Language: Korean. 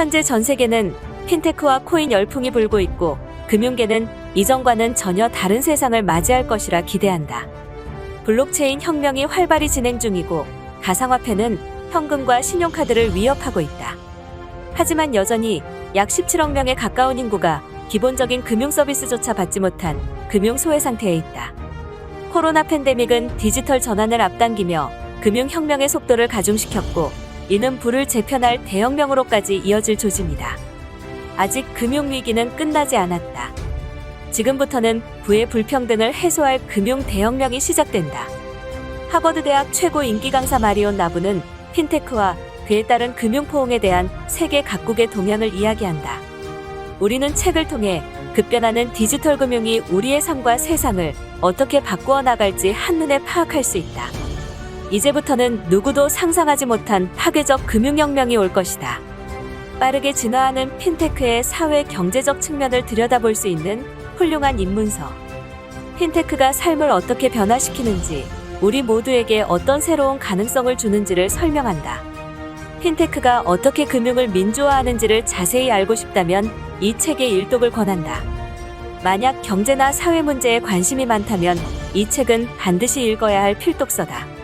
현재 전 세계는 핀테크와 코인 열풍이 불고 있고 금융계는 이전과는 전혀 다른 세상을 맞이할 것이라 기대한다. 블록체인 혁명이 활발히 진행 중이고 가상화폐는 현금과 신용카드를 위협하고 있다. 하지만 여전히 약 17억 명에 가까운 인구가 기본적인 금융 서비스조차 받지 못한 금융 소외 상태에 있다. 코로나 팬데믹은 디지털 전환을 앞당기며 금융 혁명의 속도를 가중시켰고 이는 불을 재편할 대혁명으로까지 이어질 조짐이다. 아직 금융 위기는 끝나지 않았다. 지금부터는 부의 불평등을 해소할 금융 대혁명이 시작된다. 하버드 대학 최고 인기 강사 마리온 나부는 핀테크와 그에 따른 금융 포용에 대한 세계 각국의 동향을 이야기한다. 우리는 책을 통해 급변하는 디지털 금융이 우리의 삶과 세상을 어떻게 바꾸어 나갈지 한눈에 파악할 수 있다. 이제부터는 누구도 상상하지 못한 파괴적 금융혁명이 올 것이다. 빠르게 진화하는 핀테크의 사회 경제적 측면을 들여다볼 수 있는 훌륭한 입문서. 핀테크가 삶을 어떻게 변화시키는지, 우리 모두에게 어떤 새로운 가능성을 주는지를 설명한다. 핀테크가 어떻게 금융을 민주화하는지를 자세히 알고 싶다면 이 책의 일독을 권한다. 만약 경제나 사회 문제에 관심이 많다면 이 책은 반드시 읽어야 할 필독서다.